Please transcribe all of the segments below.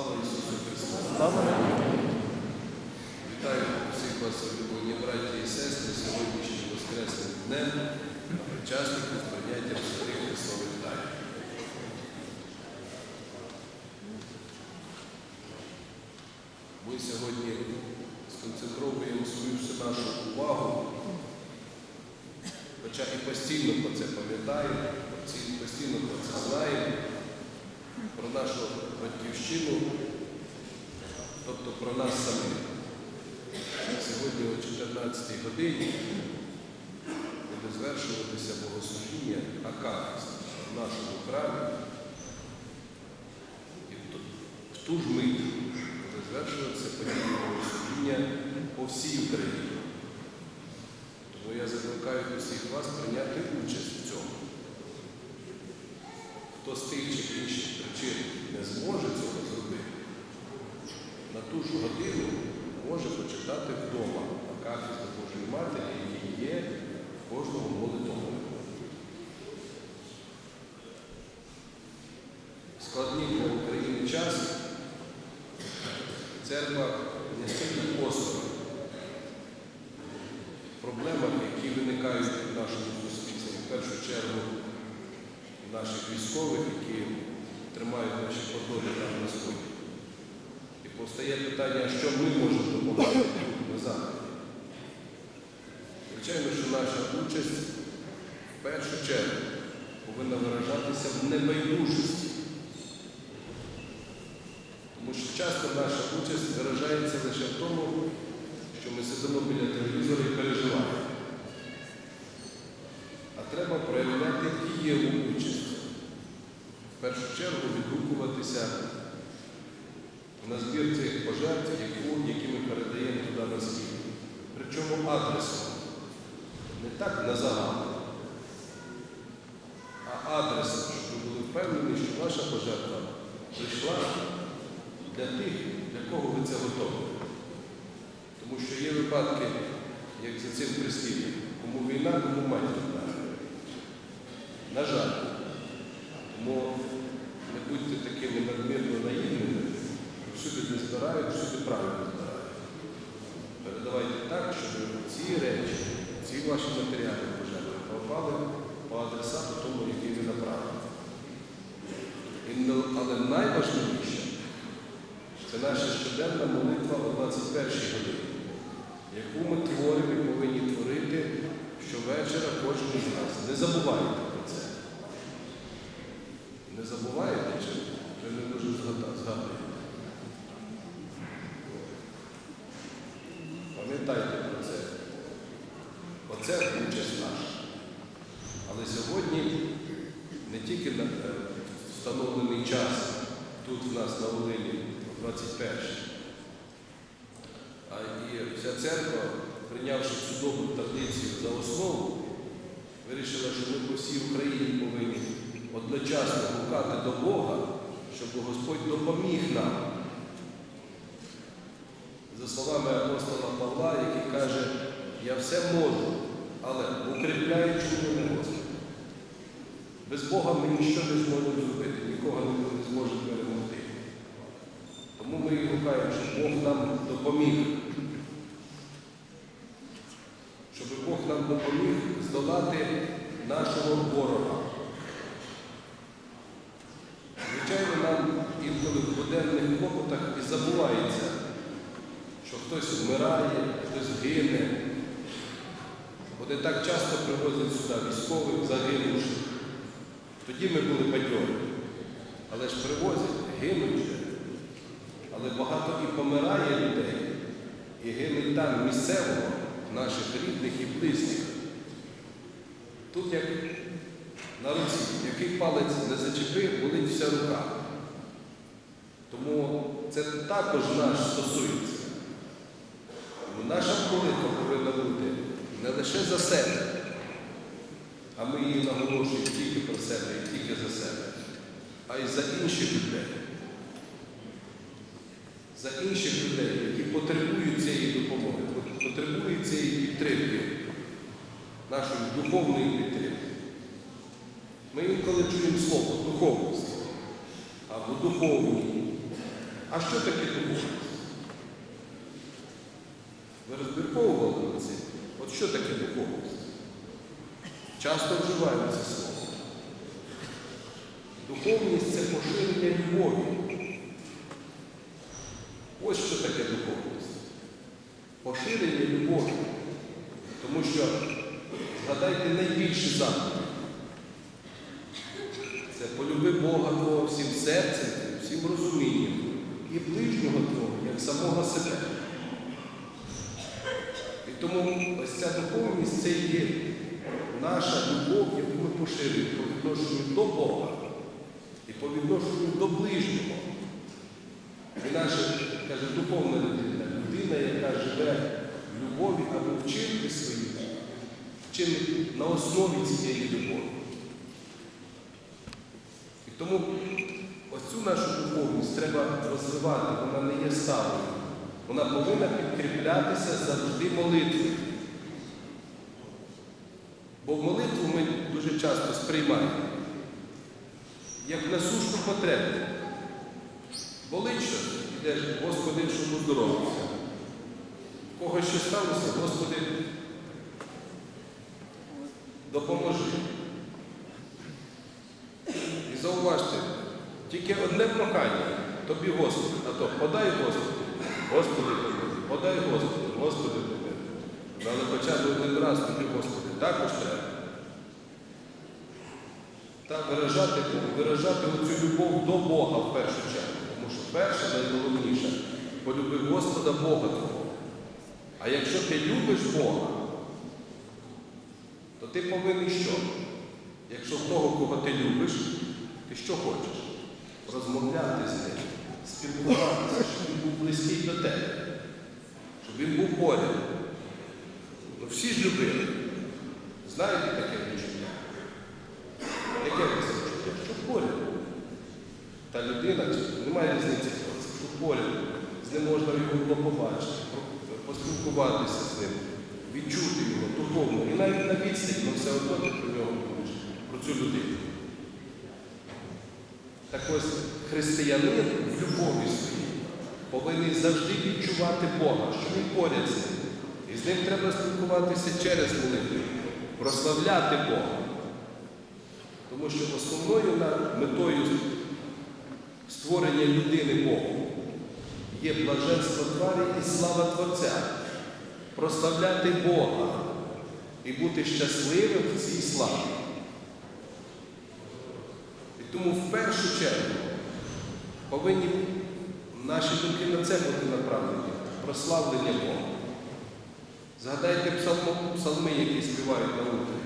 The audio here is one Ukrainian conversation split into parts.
Слава Ісусу Христу! Слава Вітаю всіх вас, улюблені браті і сестри, сьогоднішнім Воскресним днем, причасників з прийняттям святих Христових тайн. Ми сьогодні сконцентровуємо свою всю нашу увагу, хоча і постійно про це пам'ятаємо, постійно про це знаємо, про нашу батьківщину, тобто про нас самих. Сьогодні о 14 годині буде звершуватися богослужіння Акафіст в нашому храмі. І в ту ж мить буде звершуватися подібне богослужіння по всій Україні. Тому я закликаю усіх вас прийняти участь в цьому. Хто з тих чи інших причин не зможе цього зробити, на ту ж годину може почитати вдома Акафіст Божої Матері, який є в кожному молитвому. Складний для України час. Церква не стільки послуг, проблемах, які виникають в нашому суспільстві, в першу чергу наших військових, які тримають наші кордони там на сході. І постає питання, що ми можемо допомогти на заході. Звичайно, що наша участь в першу чергу повинна виражатися в небайдужості. Тому що часто наша участь виражається лише в тому, що ми сидимо біля телевізора і переживаємо. Como vila, como mãe. Участь наша. Але сьогодні не тільки е, встановлений час тут в нас на Волині, о 21 а і вся церква, прийнявши добру традицію за основу, вирішила, що ми по всій Україні повинні одночасно гукати до Бога, щоб Господь допоміг нам. За словами апостола Павла, який каже, я все можу, але укріпляючи мене Господь. Без Бога ми нічого не зможемо зробити, нікого не зможемо перемогти. Тому ми і гукаємо, щоб Бог нам допоміг. Щоб Бог нам допоміг здолати нашого ворога. Звичайно, нам інколи в буденних клопотах і забувається, що хтось вмирає, хтось гине. Вони так часто привозять сюди військових, загинувших. Тоді ми були бадьорі. Але ж привозять, гинуть. Але багато і помирає людей, і гинуть там місцево, наших рідних і близьких. Тут як на руці, який палець не зачепив, болить вся рука. Тому це також нас стосується. Наша молитва повинна бути не лише за себе, а ми її наголошуємо тільки про себе і тільки за себе, а й за інших людей. За інших людей, які потребують цієї допомоги, потребують цієї підтримки, нашої духовної підтримки. Ми інколи чуємо слово духовність або духовні. А що таке духовність? Ви розмірковували на це? От що таке духовність? Часто вживаємо це слово. Духовність це поширення любові. Ось що таке духовність. Поширення любові. Тому що, згадайте найбільший заклик. Це полюби Бога Твого всім серцем, всім розумінням і ближнього Твого, як самого себе. Тому ось ця духовність це є наша любов, яку ми поширюємо по відношенню до Бога і по відношенню до ближнього. І наша, каже, духовна людина, людина, яка живе в любові або вчинки свої, вчинить на основі цієї любові. І тому ось цю нашу духовність треба розвивати, вона не є сталою. Вона повинна підкріплятися завжди молитвою. Бо молитву ми дуже часто сприймаємо як насущну потребу. Болить що, йдеш, Господи, щоб оздоровився. В Кого що сталося, Господи, допоможи. І зауважте, тільки одне прохання тобі, Господи, а то подай Господи, Господи, подай, подай Господи, Господи, подай. Але хоча б один раз тобі, Господи, також треба. Та виражати, виражати оцю любов до Бога в першу чергу. Тому що перше, найголовніше, полюби Господа Бога Твого. А якщо ти любиш Бога, то ти повинен що? Якщо в того, кого ти любиш, ти що хочеш? Розмовляти з ним, спілкуватися, щоб він був близький до тебе, щоб він був поряд. Ну, всі ж любили. Знаєте таке відчуття? Яке це відчуття? Що поряд. Та людина, немає різниці, що поряд. З ним можна його було побачити, поспілкуватися з ним, відчути його духовно. І навіть на відстані, але все одно про нього про цю людину. Так ось християнин в любові своїй повинен завжди відчувати Бога, що він поряд з ним. І з ним треба спілкуватися через молитву, прославляти Бога. Тому що основною метою створення людини Богу є блаженство тварі і слава Творця. Прославляти Бога і бути щасливим в цій славі. Тому в першу чергу повинні наші думки на це бути направлені, прославлення Бога. Згадайте псалмо, псалми, які співають на утрі.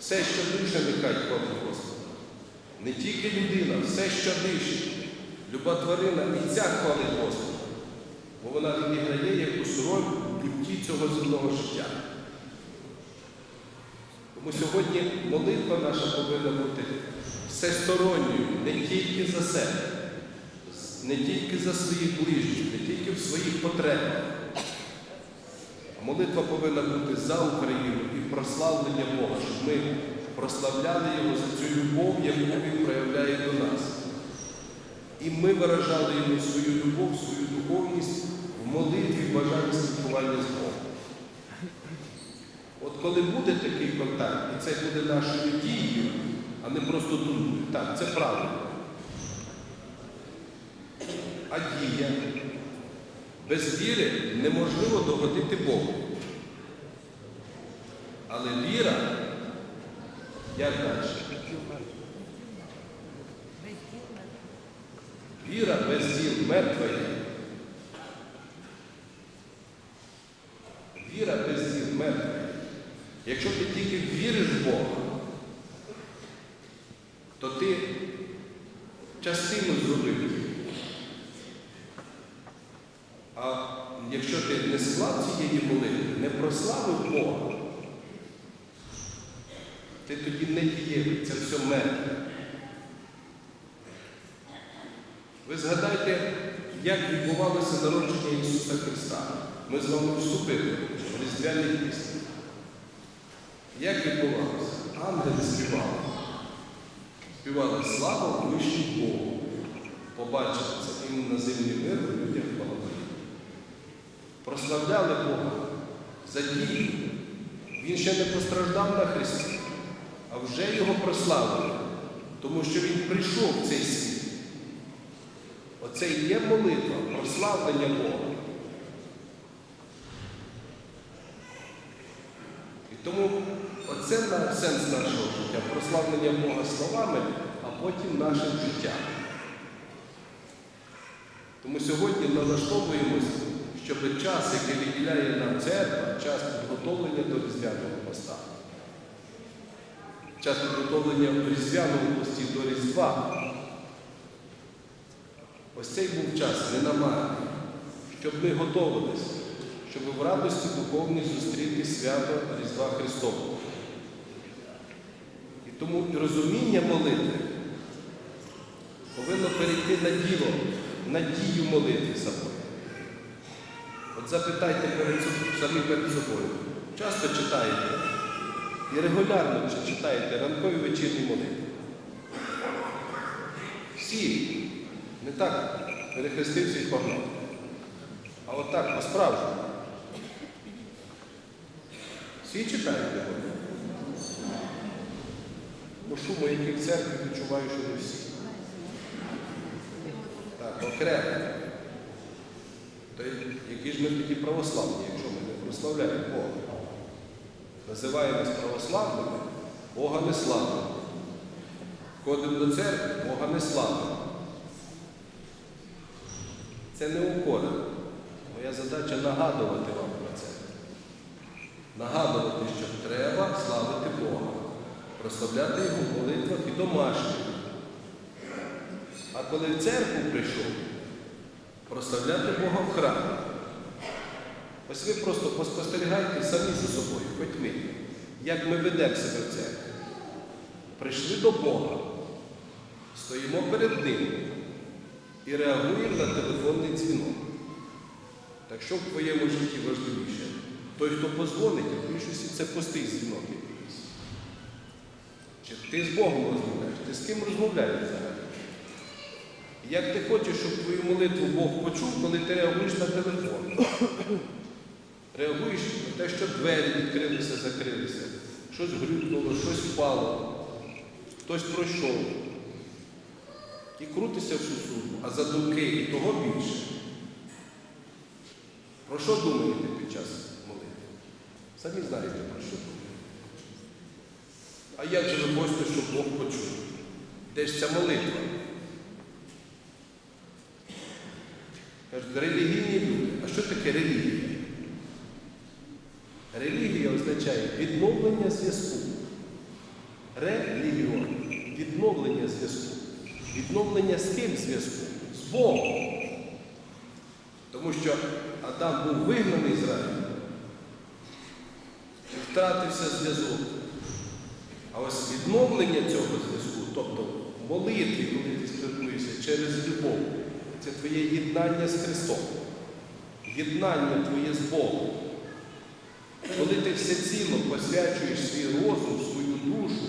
Все, що дише, нехай хвалить Господа. Не тільки людина, все, що дише. Люба тварина і ця хвалить Господа. Бо вона відіграє якусь роль в бутті цього земного життя. Тому сьогодні молитва наша повинна бути всесторонньою, не тільки за себе, не тільки за своїх ближніх, не тільки в своїх потребах. А молитва повинна бути за Україну і прославлення Бога, щоб ми прославляли Його за цю любов, яку Він проявляє до нас. І ми виражали йому свою любов, свою духовність в молитві, в бажанні спілкування з Богом. От коли буде такий контакт, і це буде нашою дією, а не просто думають. так, це правильно. А дія без віри неможливо догодити Богу. Але віра, як далі? Віра без діл мертва є. Віра без діл мертва є. Якщо ти тільки віриш в Бога, то ти частину зробив. А якщо ти не склав цієї молитви, не прославив Бога, ти тоді не дієвий, це все мертве. Ви згадайте, як відбувалося народження Ісуса Христа. Ми з вами вступили в різдвяні пісні. Як відбувалося? Ангели співали. Співали слава вищій Богу. Побачили це іменно землі миру людям благословення. Прославляли Бога за дію. Він ще не постраждав на Христі, а вже його прославили, тому що Він прийшов в цей світ. Оце і є молитва, прославлення Бога. І тому оце сенс нашого життя, прославлення Бога словами, а потім нашим життям. Тому сьогодні налаштовуємося, щоб час, який відділяє нам церква, час підготовлення до Різдвяного поста, час підготовлення до Різдвяного пості до Різдва. Ось цей був час ненамарний, щоб ми готувалися, щоб в радості духовній зустріти свято Різдва Христового. І тому розуміння молитви повинно перейти на діло, на дію молитви самої. От запитайте перед собою, самі перед собою. Часто читаєте і регулярно читаєте ранкові вечірні молитви. Всі не так перехрестився і погнав. А от так по-справжньому. Всі читають його. Бо шуму, яких в церкві відчуваю, що не всі. Так. То які ж ми тоді православні, якщо ми не прославляємо Бога? Називаємось православними, Бога не славимо. Ходимо до церкви, Бога не славимо. Це не укора. Моя задача нагадувати вам про це. Нагадувати, що треба славити Бога, прославляти Його в молитвах і домашніх. Коли в церкву прийшов, прославляти Бога в храмі. Ось ви просто поспостерігайте самі за собою, хоч ми, як ми ведемо себе в церкві. Прийшли до Бога, стоїмо перед Ним і реагуємо на телефонний дзвінок. Так що в твоєму житті важливіше? Той, хто позвонить, в більшості це пустий дзвінок якийсь. Чи ти з Богом розмовляєш? Ти з ким розмовляєш взагалі? Як ти хочеш, щоб твою молитву Бог почув, коли ти реагуєш на телефон? Реагуєш на те, що двері відкрилися, закрилися, щось грюкнуло, щось впало, хтось пройшов. І крутися всю службу, а за думки і того більше. Про що думаєте під час молитви? Самі знаєте, про що думаєте. А як же ви хочете, щоб Бог почув? Де ж ця молитва? Кажуть, релігійні люди. А що таке релігія? Релігія означає відновлення зв'язку. Релігіон відновлення зв'язку. Відновлення з ким зв'язку? З Богом. Тому що Адам був вигнаний з раю і втратився зв'язок. А ось відновлення цього зв'язку, тобто молитві, коли ти спілкуєшся через любов, це твоє єднання з Христом, єднання твоє з Богом. Коли ти всеціло посвячуєш свій розум, свою душу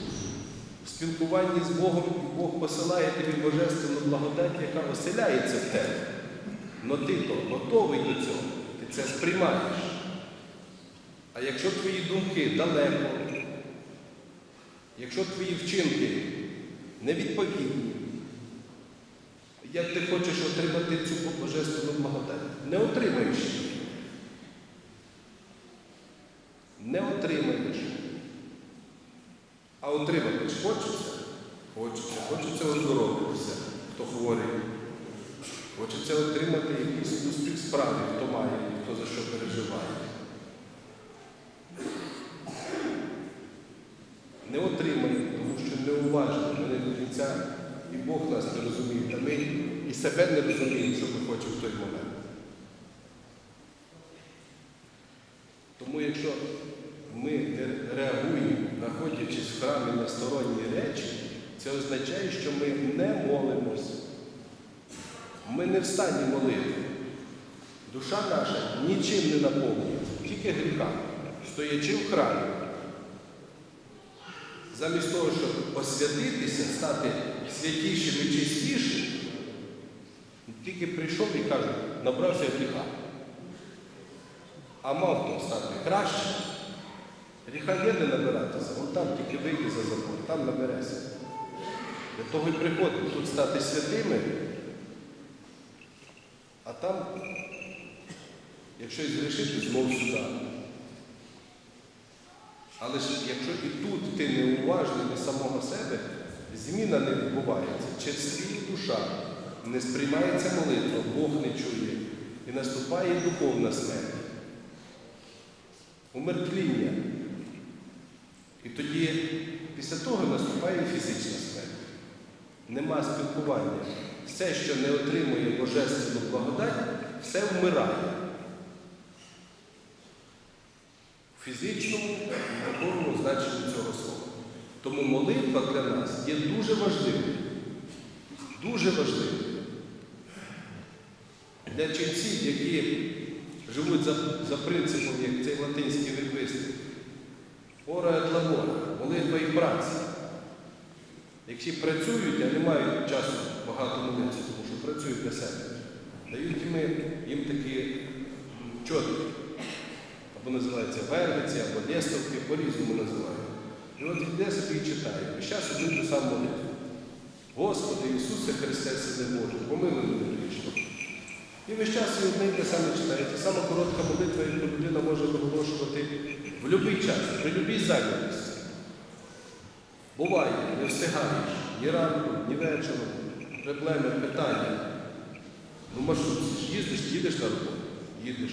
в спілкуванні з Богом, Бог посилає тобі божественну благодать, яка оселяється в тебе. Но ти то готовий до цього, ти це сприймаєш. А якщо твої думки далеко, якщо твої вчинки невідповідні, як ти хочеш отримати цю божественну благодать? Не отримаєш. Не отримаєш. А отримати ж хочеться? Хочеться. Хочеться оздоровитися, хто хворий. Хочеться отримати якийсь успіх справи, хто має, хто за що переживає. Не отримає, тому що неуважно, ми не до кінця і Бог нас не розуміє, та ми і себе не розуміємо, що ми хочемо в той момент. Тому якщо ми не реагуємо, знаходячись в храмі на сторонні речі, це означає, що ми не молимося. Ми не в стані молити. Душа наша нічим не наповнюється, тільки гріхами, стоячи в храмі. Замість того, щоб освятитися, стати святішим і чистішим, Тільки прийшов і каже, набрався гріха. А мав то стати краще. Гріха є де набиратися, вон там тільки вийди за закон, там наберешся. Для того і приходить тут стати святими, а там, якщо і згрішити, знову сюди. Але ж якщо і тут ти не уважний до самого себе, зміна не відбувається. Черствіє душа, не сприймається молитва, Бог не чує. І наступає духовна смерть. Умертвління. І тоді після того наступає фізична смерть. Нема спілкування. Все, що не отримує божественну благодать, все вмирає. В фізичному і духовному значенні цього слова. Тому молитва для нас є дуже важливою. Дуже важливою. Для ченців, які живуть за, за принципом, як цей латинський виписник, ора et labora, молитва і праця. Якщо працюють, а не мають часу багато молитися, тому що працюють для себе, дають їм, їм такі чотки, або називаються вервиці, або лестовки, по-різному називають. І от йде собі і читає. І зараз іду сам молитву. Господи Ісусе Христе, Сине Боже, помилуй мене грішно. І весь час і одне те саме читає. Це сама коротка молитва, яку людина може виголошувати в будь-який час, при будь-якій зайнятості. Буває, не встигаєш ні ранку, ні вечором, проблеми, питання. Ну, маршрут, їздиш, їдеш на роботу, їдеш.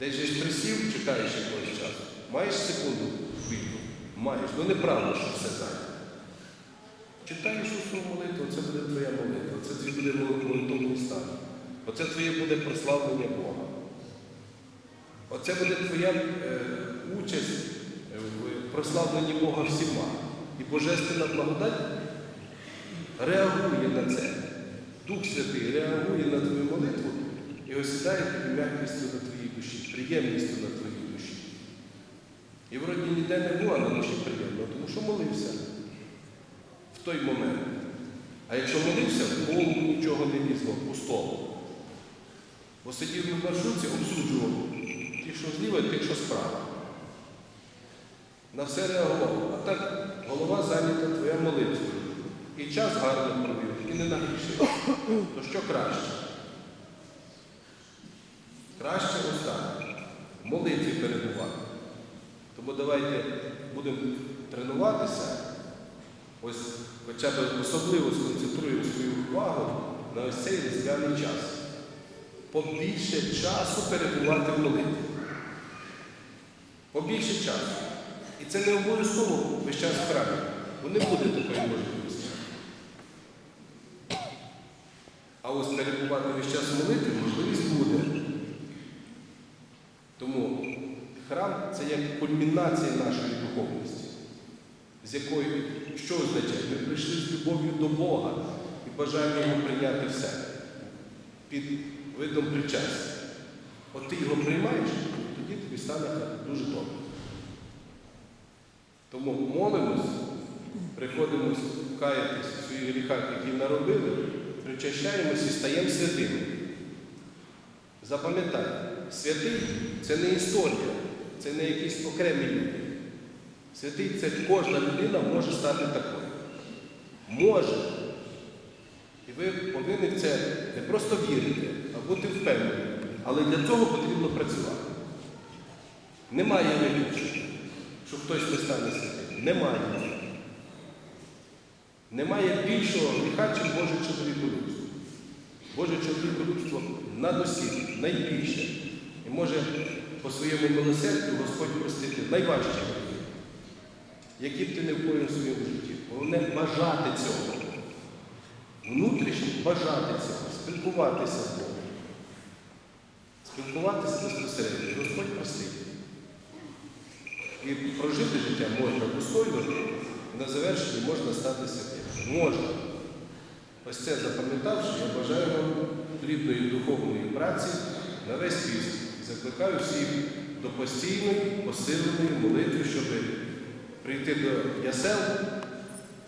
Десь присів, чекаєш якогось часу. Маєш секунду вільну? Маєш. Ну неправда, що все зайнято. Читаєш усю молитву, це буде твоя молитва, це твій буде молитовний стан. Оце твоє буде прославлення Бога. Оце буде твоя е, участь е, в прославленні Бога всіма. І Божественна благодать реагує на це. Дух Святий реагує на твою молитву і осідає тобі м'якістю на твоїй душі, приємністю на твоїй душі. І вроді ніде не було на душі приємно, тому що молився в той момент. А якщо молився, в нічого не лізло, пустого. Бо сидів в маршрутці, обсуджував ті, що зліва, і тих, що справа. На все реагував. А так голова зайнята твоя молитвою. І час гарно провів, і не нагрішив. То що краще? Краще ось так. Молитві перебувати. Тому давайте будемо тренуватися. Ось хоча б особливо сконцентруємо свою увагу на ось цей різдвяний час. Побільше часу перебувати в молитві. Побільше часу. І це не обов'язково весь час храмі, бо не буде такої можливості. А ось перебувати весь час в молитві можливість буде. Тому храм це як кульмінація нашої духовності, з якою що означає? Ми прийшли з любов'ю до Бога і бажаємо його прийняти в себе під видом причастя. От ти його приймаєш, тоді тобі стане дуже добре. Тому молимось, приходимо каятись в своїх гріхах, які наробили, причащаємось і стаємо святими. Запам'ятай, святий це не історія, це не якісь окремі люди. Святий це кожна людина може стати такою. Може. І ви повинні в це не просто вірити, а бути впевнені. Але для цього потрібно працювати. Немає виключення, що хтось не стане святим. Немає. Немає більшого гріха, чим Боже чоловіколюбство. Боже чоловіколюбство над усім, найбільше. І може по своєму милосердю Господь простити найважчі гріхи, які б ти не вкоїв в своєму житті. Головне бажати цього. Внутрішньо бажати цього, спілкуватися з Богом. Спілкуватися безпосередньо. Господь простить. І прожити життя можна достойно, на завершенні можна стати святим. Можна. Ось це запам'ятавши, я бажаю вам плідної духовної праці на весь піст. Закликаю всіх до постійної, посиленої молитви, щоб прийти до ясел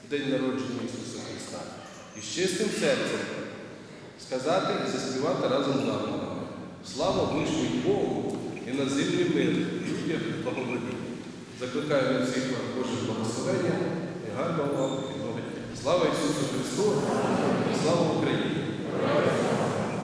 в день народження Ісуса Христа і з чистим серцем сказати і заспівати разом з ангелами. Слава вишній Богу і на землі мир, людям благовоління. Закликаю на всіх Боже благословення і гарного вам вихідного. Слава Ісусу Христу! Слава Україні!